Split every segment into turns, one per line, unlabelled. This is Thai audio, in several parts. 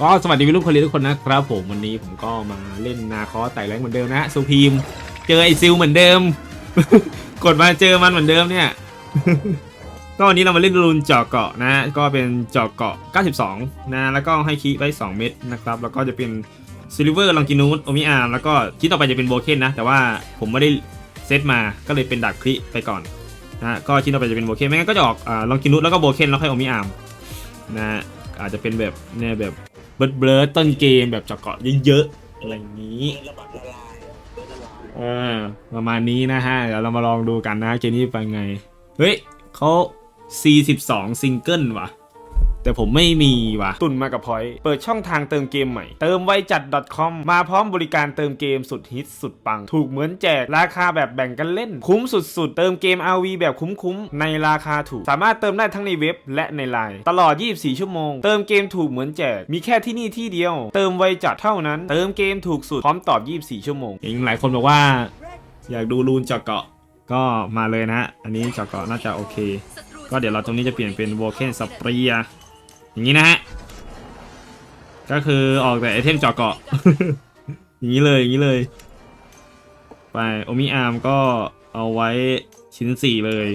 ก็สวัสดีวิลุคนเรียทุกคนนะครับผมวันนี้ผมก็มาเล่นนาคอสไต่แรงเหมือนเดิมนะซูพีม เจอไอซิลเหมือนเดิม กดมาเจอมันเหมือนเดิมเนี่ยก็วันนี้เรามาเล่นรูนเจาะเกาะนะ ก็เป็นเจาะเกาะ 92 นะ แล้วก็ให้คีไว้ 2 เม็ดนะครับ แล้วก็จะเป็นซิลิเวอร์ลองกินูสโอมิอาร์แล้วก็ที่ต่อไปจะเป็นโบเคนนะ แต่ว่าผมไม่ได้เซตมาก็เลยเป็นดาบคลิไปก่อนนะก็ชิ้ต่อไปจะเป็นโบเคนไม่งั้นก็จะออกลองกินูสแล้วก็โบเคนแล้วค่อยโอมิอาร์นะอาจจะเป็นแบบเนี่ยแบบ เบิร์ดเบิร์ดต้นเกมแบบเจาะเกาะเยอะๆอะไรอย่างนี้เออประมาณนี้นะฮะ เดี๋ยวเรามาลองดูกันนะเกมนี้เป็นไง เฮ้ยเขา42 ซิงเกิลว่ะ แต่ผมไม่มีว่ะตุนมากับพอยเปิดช่องทางเติมเกมใหม่ เติมไวจัด .com มาพร้อมบริการเติมเกมสุดฮิตสุดปัง ถูกเหมือนแจกราคาแบบแบ่งกันเล่น คุ้มสุดๆ เติมเกม RV แบบคุ้มๆ ในราคาถูก สามารถเติมได้ทั้งในเว็บและในไลน์ตลอด 24 ชั่วโมง เติมเกมถูกเหมือนแจก มีแค่ที่นี่ที่เดียว เติมไวจัดเท่านั้น เติมเกมถูกสุดพร้อมตอบ 24 ชั่วโมงเองหลายคนบอกว่า อยากดูรูนเจาะเกาะก็มาเลยนะ อันนี้เจาะเกาะน่าจะโอเค ก็เดี๋ยวเราตรงนี้จะเปลี่ยนเป็นโวเคนสเปรีย อย่างนี้นะฮะ ก็คือออกแต่ไอเทมเจาะเกาะ อย่างนี้เลยอย่างนี้เลย ไปโอมิอาร์มก็เอาไว้ชิ้นสี่เลย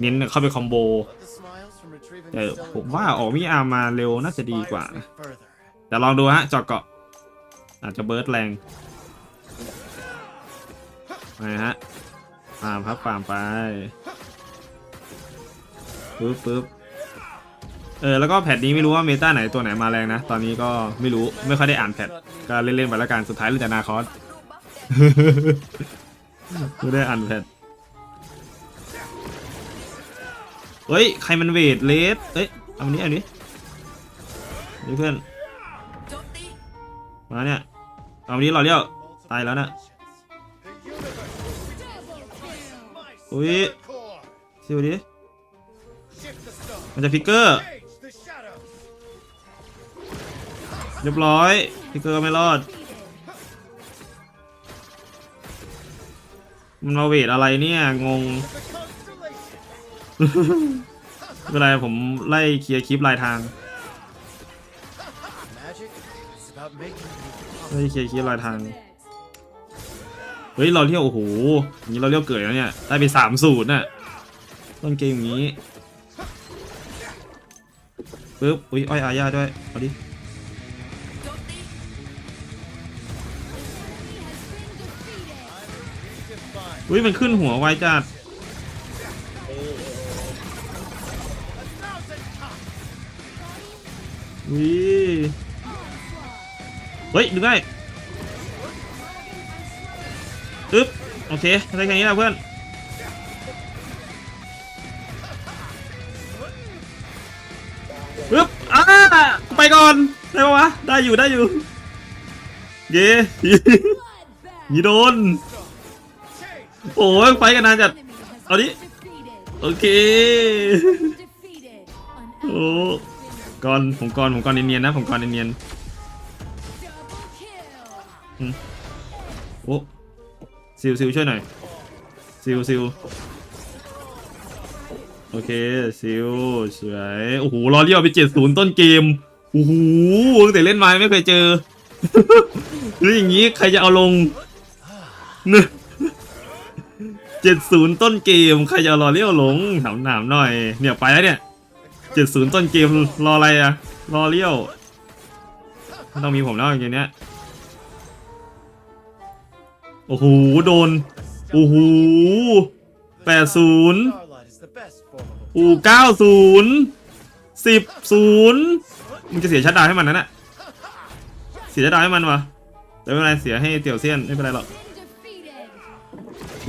เน้นเข้าไปคอมโบ แต่ผมว่าโอมิอาร์มมาเร็วน่าจะดีกว่านะเดี๋ยวลองดูฮะเจาะเกาะ อาจจะเบิร์ดแรงไปฮะฟาร์มครับฟาร์มไปปึ๊บปึ๊บ เออแล้วก็แพทนี้ไม่รู้ว่าเมตาไหนตัวไหนมาแรงนะ ตอนนี้ก็ไม่รู้ไม่ค่อยได้อ่านแพทก็เล่นๆไปแล้วกันสุดท้ายเล่นแต่นาคอสไม่ได้อ่านแพทเฮ้ยใครมันเวทเลสเอ้ยเอาอันนี้เอาอันนี้นี่เพื่อนมาเนี่ยเอาอันนี้เราเลี้ยวตายแล้วนะอุ้ยซิวดิมันจะฟิกเกอร์ เรียบร้อยฟิกเกอร์ไม่รอด มันมาเวทอะไรเนี่ย งง ไม่เป็นไรผมไล่เคลียร์คลิปลายทาง ไล่เคลียร์คลิปลายทาง เฮ้ย เราเที่ยวโอ้โหอย่างนี้เราเรียกเกิดแล้วเนี่ย ได้ไปสามสูตรน่ะ ต้นเกมอย่างนี้ปึ๊บ อุ้ยอ้อยอาญาด้วย เอาดิ อุ้ยมันขึ้นหัวไวจัดอุ้ยเฮ้ยดึงได้อึ๊บโอเคได้แค่นี้แล้วเพื่อนปึ๊บอ่าไปก่อนได้ปะวะได้อยู่ได้อยู่ เย้ยีโดน โอ้ยไฟกันนานจัด เอาดิ โอเค โอ้ก่อนผมก่อนผมก่อนเนียนๆนะ ผมก่อนเนียนๆโอ้ซิลซิลช่วยหน่อยซิลซิลโอเคซิลสวยโอ้โหรอเรียวไปเจ็ดศูนย์ต้นเกมโอ้โหตั้งแต่เล่นมาไม่เคยเจอหรืออย่างนี้ใครจะเอาลงเนอะ เจ็ดศูนย์ต้นเกมใครจะรอเรียวหลงถามถามหน่อยเนี่ยไปแล้วเนี่ยเจ็ดศูนย์ต้นเกมรออะไรอะรอเรียวต้องมีผมแล้วอย่างเงี้ยโอ้โหโดนโอ้โหแปดศูนย์อูเก้าศูนย์สิบศูนย์มึงจะเสียชัดดาวให้มันนั่นน่ะเสียชัดดาวให้มันวะแต่ไม่เป็นไรเสียให้เตี่ยวเซียนไม่เป็นไรหรอก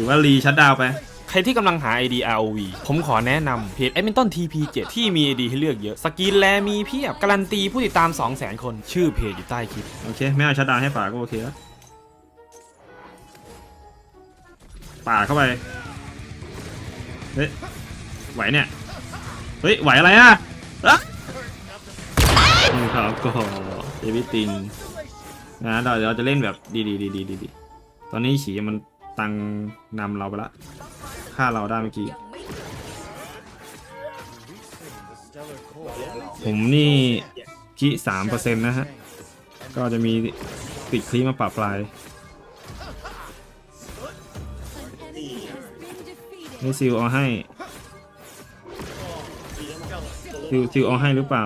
ถือว่ารีชัดดาวน์ไป
ใครที่กำลังหา ID ROV ผมขอแนะนำเพจ a d m i n t o n TP7 ที่มี ID ให้เลือกเยอะ สกินแลมีเพียบ การันตีผู้ติดตาม 200,000 คน ชื่อเพจอยู่ใต้คลิป
โอเค ไม่เอาชัดดาวน์ให้ป่าก็โอเคแล้วป่าเข้าไป เฮ้ย ไหวเนี่ย เฮ้ย ไหวอะไรอะอะนี่ครับก็เอวิติงนะเราเราจะเล่นแบบดีดีดีดีดีดีตอนนี้ฉีมัน ตังนำเราไปละฆ่าเราได้เมื่อกี้ ผมนี่จิสามเปอร์เซ็นต์นะฮะ ก็จะมีติดคลีมาปรับปลายให้ซิลเอาให้ซิลซิลเอาให้หรือเปล่า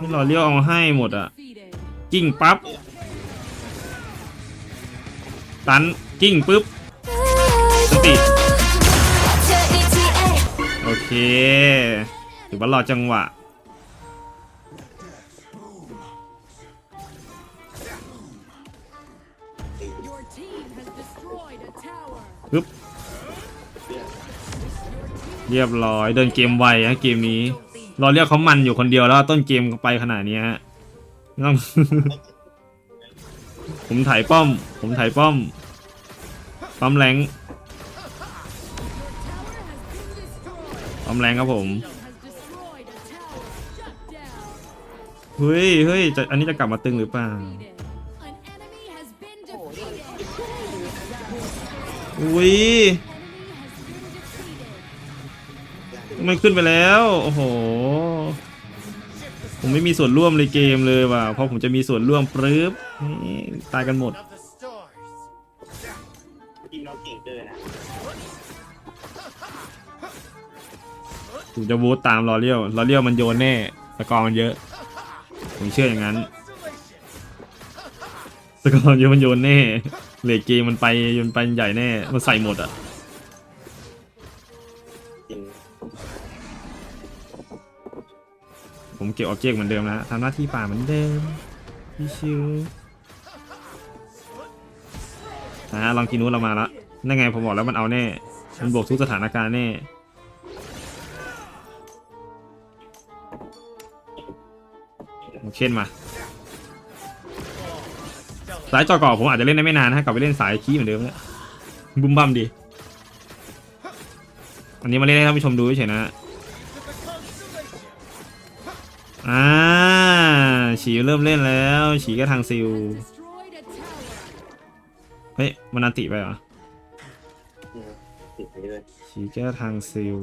นี่รอเลี้ยวเอาให้หมดอะ กิ้งปั๊บ ตัน กิ้งปุ๊บสติโอเคถือว่ารอจังหวะปึ๊บเรียบร้อยเดินเกมไวฮะเกมนี้ รอเรียกเขามันอยู่คนเดียวแล้วต้นเกมไปขนาดนี้ฮะต้องผมถ่ายป้อม ผมถ่ายป้อม ป้อมแรงป้อมแรงครับผมเฮ้ยเฮ้ยจะอันนี้จะกลับมาตึงหรือเปล่าอุ้ยมันขึ้นไปแล้ว โอ้โห ผมไม่มีส่วนร่วมเลยเกมเลยว่ะเพราะผมจะมีส่วนร่วมปรึ๊บตายกันหมด ผมจะบูตตามลอเลียวลอเลียวมันโยนแน่สกอร์มันเยอะ ผมเชื่ออย่างนั้น สกอร์เยอะมันโยนแน่เหล็กเกมมันไปยนไปใหญ่แน่ มันใส่หมดอะผมเก็บออบเจกต์เหมือนเดิมนะทำหน้าที่ป่าเหมือนเดิมพี่ชิวนะฮะลองกินนู้นเรามาละนั่นไงผมบอกแล้วมันเอาแน่ มันบวกทุกสถานการณ์แน่ เช่นมาสายจอก่อผมอาจจะเล่นได้ไม่นานนะฮะกลับไปเล่นสายขี้เหมือนเดิมเนี่ยบุ้มบั้มดี อันนี้มาเล่นให้ท่านผู้ชมดูเฉยๆนะอ่าฉีเริ่มเล่นแล้ว ฉีก็ทางซิลเฮ้ยมันอันติไปเหรอ
อืมติดไปด้วย
ฉีแก้ทางซิล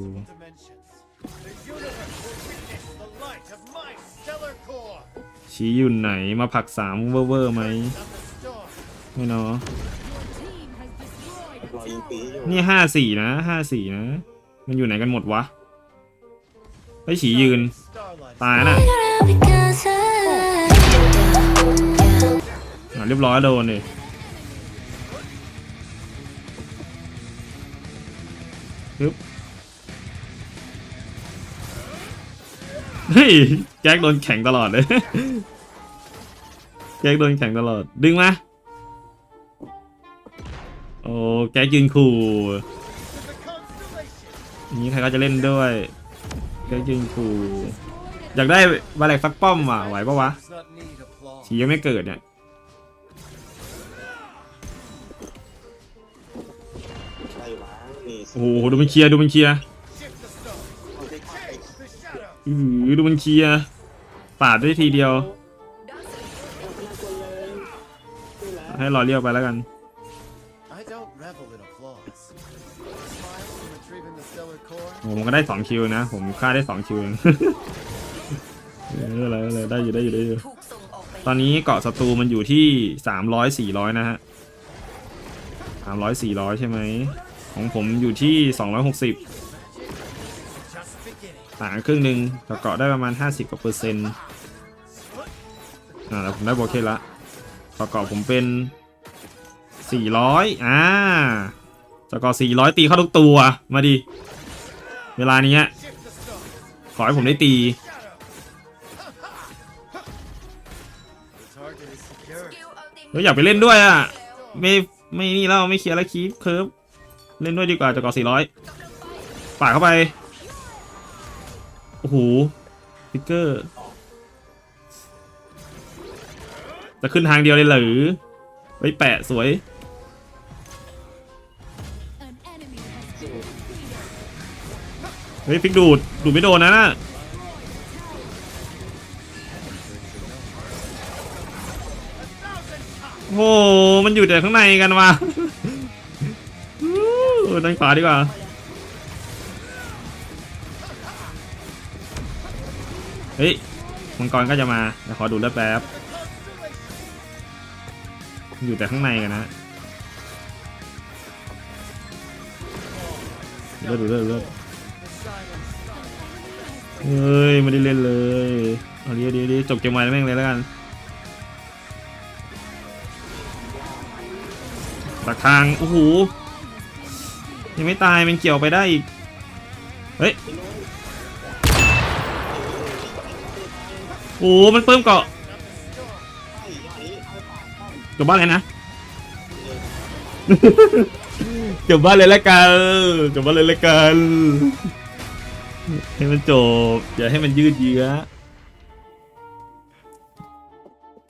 might of my stellar core
ฉีอยู่ไหนมาผลักสามเวอร์เวอร์ไหม
of the stars.
ไม่เนาะ
รอยิงปีอยู่
นี่ห้าสี่นะห้าสี่นะ มันอยู่ไหนกันหมดวะไอฉียืน
Starlight.
ตายน่ะอะเรียบร้อยโดนเลยปึ๊บ เฮ้ยแจ็คโดนแข็งตลอดเลยแจ็คโดนแข็งตลอด ดึงมา โอ้แจ็คยืนขู่อย่างนี้ใครก็จะเล่นด้วยแจ็คยืนขู่ อยากได้บาแลกสักป้อมอะไหวปะวะฉียังไม่เกิดเนี่ยโอ้โหดูมันเคลียร์ดูมันเคลียร์
อื
อดูมันเคลียร์ปาดได้ทีเดียว ให้รอเรียวไปแล้วกัน ผมก็ได้สองคิวนะ ผมฆ่าได้สองคิวเองออะไรอะไรได้อยู่ได้อยู่ได้อยู่ ตอนนี้เกาะศัตรูมันอยู่ที่สามร้อยสี่ร้อยนะฮะสามร้อยสี่ร้อยใช่ไหม ของผมอยู่ที่สองร้อยหกสิบ ต่างครึ่งหนึ่งแต่เกาะได้ประมาณห้าสิบกว่าเปอร์เซ็นต์อ่าแล้วผมได้โบเคละต่อเกาะผมเป็นสี่ร้อยอ่าต่อเกาะสี่ร้อยตีเข้าทุกตัว มาดิ เวลานี้ขอให้ผมได้ตีเฮ้ยอยากไปเล่นด้วยอะ ไม่ไม่นี่แล้วไม่เคลียร์แล้วคีฟเคิร์ฟเล่นด้วยดีกว่าจะก่อสี่ร้อยป่าดเข้าไป โอ้โหฟิกเกอร์ จะขึ้นทางเดียวเลยเหรือไว้แปะสวย เฮ้ยฟิกดูด ดูดไม่โดนนะโอ้มันอยู่แต่ข้างในกันวะด้านขวาดีกว่า เฮ้ย มังกรก็จะมาเดี๋ยวขอดูเลือดแป๊บ อยู่แต่ข้างในกันนะเลือดดูเลือดเลือดเฮ้ยไม่ได้เล่นเลยเอาดีดีดีจบเกมไวแล้วแม่งเลยแล้วกันตักทางโอ้โหยังไม่ตายมันเกี่ยวไปได้อีก เฮ้ย โอ้มันเพิ่มเกาะจบบ้านเลยนะ จบบ้านเลยละกันจบบ้านเลยละกันให้มันจบอย่าให้มันยืดเยื้อ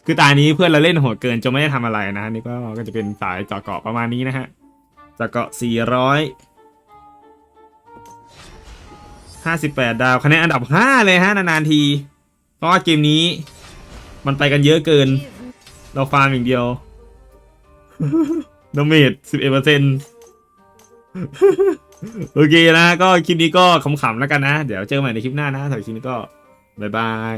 คือตานี้เพื่อนเราเล่นโหดเกินจนไม่ได้ทำอะไรนะนี่ก็ก็จะเป็นสายจาะเกาะประมาณนี้นะฮะจาะเกาะ 400 58 ดาวคะแนนอันดับ 5 เลยฮะนานๆที เพราะว่าเกมนี้ มันไปกันเยอะเกิน เราฟาร์มอย่างเดียวดาเมจ11%โอเคนะ ก็คลิปนี้ก็ขำๆแล้วกันนะ เดี๋ยวเจอกันใหม่ในคลิปหน้านะสำหรับคลิปนี้ก็ บ๊ายบาย